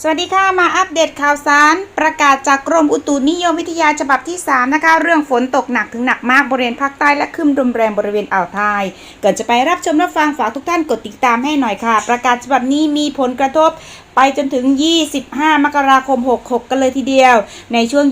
สวัสดีค่ะ มาอัปเดตข่าวสาร ประกาศจากกรมอุตุนิยมวิทยาฉบับที่ 3 นะคะ เรื่องฝนตกหนักถึงหนักมากบริเวณภาคใต้และขึ้นรุนแรงบริเวณอ่าวไทยก่อนจะไปรับชมรับฟังฝากทุกท่านกดติดตามให้หน่อยค่ะ ประกาศฉบับนี้มีผลกระทบไปจนถึง 25 มกราคม 66 กันเลยทีเดียว ในช่วง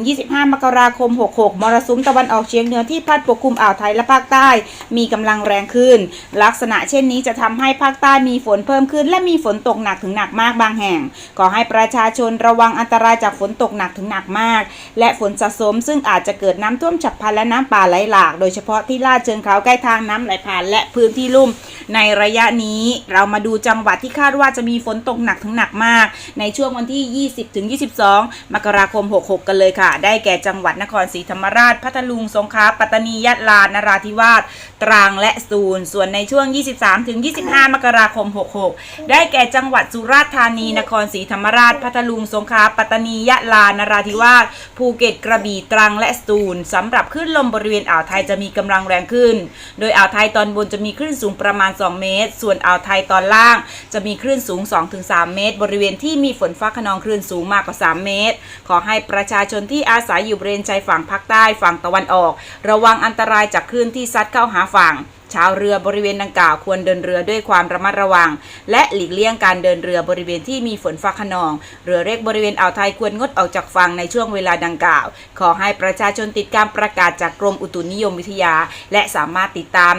20-25 มกราคม 66 มรสุมตะวันออกเฉียงเหนือที่พัดปกคลุมอ่าวไทยและภาคใต้ มีกำลังแรงขึ้น ลักษณะเช่นนี้จะทำให้ภาคใต้มีฝนเพิ่มขึ้น และมีฝนตกหนักถึงหนักมากบางแห่งขอให้ประชาชนระวังอันตรายจากฝนตกหนักถึงหนักมาก และฝนสะสมซึ่งอาจจะเกิดน้ำท่วมฉับพลันและน้ำป่าไหลหลาก โดยเฉพาะที่ลาดเชิงเขาใกล้ทางน้ำไหลผ่านและพื้นที่ลุ่ม ในระยะนี้เรามาดูจังหวัดที่คาดว่าจะมีฝนตกหนักถึงหนักมาก ในช่วงวันที่ 20ถึง22 มกราคม 66 กันเลยค่ะ ได้แก่จังหวัดนครศรีธรรมราช พัทลุง สงขลา ปัตตานี ยะลา นราธิวาส ตรัง และสูนส่วนในช่วง 23ถึง25 มกราคม 66 ได้แก่จังหวัดสุราษฎร์ธานี นครศรีธรรมราช พัทลุง สงขลา ปัตตานี ยะลา นราธิวาส ภูเก็ต กระบี่ ตรัง และสูนสำหรับคลื่นลมบริเวณอ่าวไทยจะมีกำลังแรงขึ้น โดยอ่าวไทยตอนบนจะมีคลื่นสูงประมาณ 2 เมตร ส่วนอ่าวไทยตอนล่าง จะมีคลื่นสูง 2-3 เมตร บริเวณที่มีฝนฟ้าขนองคลื่นสูงมากกว่า 3 เมตร ขอให้ประชาชนที่อาศัยอยู่บริเวณชายฝั่งภาคใต้ ฝั่งตะวันออก ระวังอันตรายจากคลื่นที่ซัดเข้าหาฝั่งชาวเรือบริเวณดังกล่าวควรเดินเรือด้วยความระมัดระวัง และหลีกเลี่ยงการเดินเรือบริเวณที่มีฝนฟ้าขนอง เรือเล็กบริเวณอ่าวไทยควรงดออกจากฝั่งในช่วงเวลาดังกล่าว ขอให้ประชาชนติดตามประกาศจากกรมอุตุนิยมวิทยา และสามารถติดตาม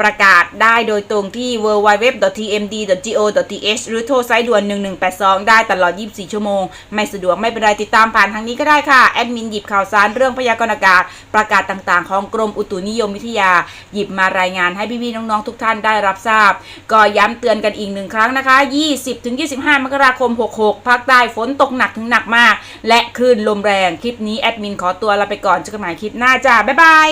ประกาศได้โดยตรงที่ www.tmd.go.th หรือโทรสายด่วน 1182 ได้ตลอด 24 ชั่วโมง ไม่สะดวกไม่เป็นไรติดตามผ่านทางนี้ก็ได้ค่ะ แอดมินหยิบข่าวสารเรื่องพยากรณ์อากาศ ประกาศต่างๆ ของกรมอุตุนิยมวิทยา หยิบมารายงานให้พี่ๆน้องๆ ทุกท่านได้รับทราบ ก็ย้ำเตือนกันอีกหนึ่งครั้งนะคะ 20-25 มกราคม 66 ภาคใต้ฝนตกหนักถึงหนักมาก และคลื่นลมแรง คลิปนี้แอดมินขอตัวลาไปก่อนเจอกันใหม่คลิปหน้าจ้าบ๊ายบาย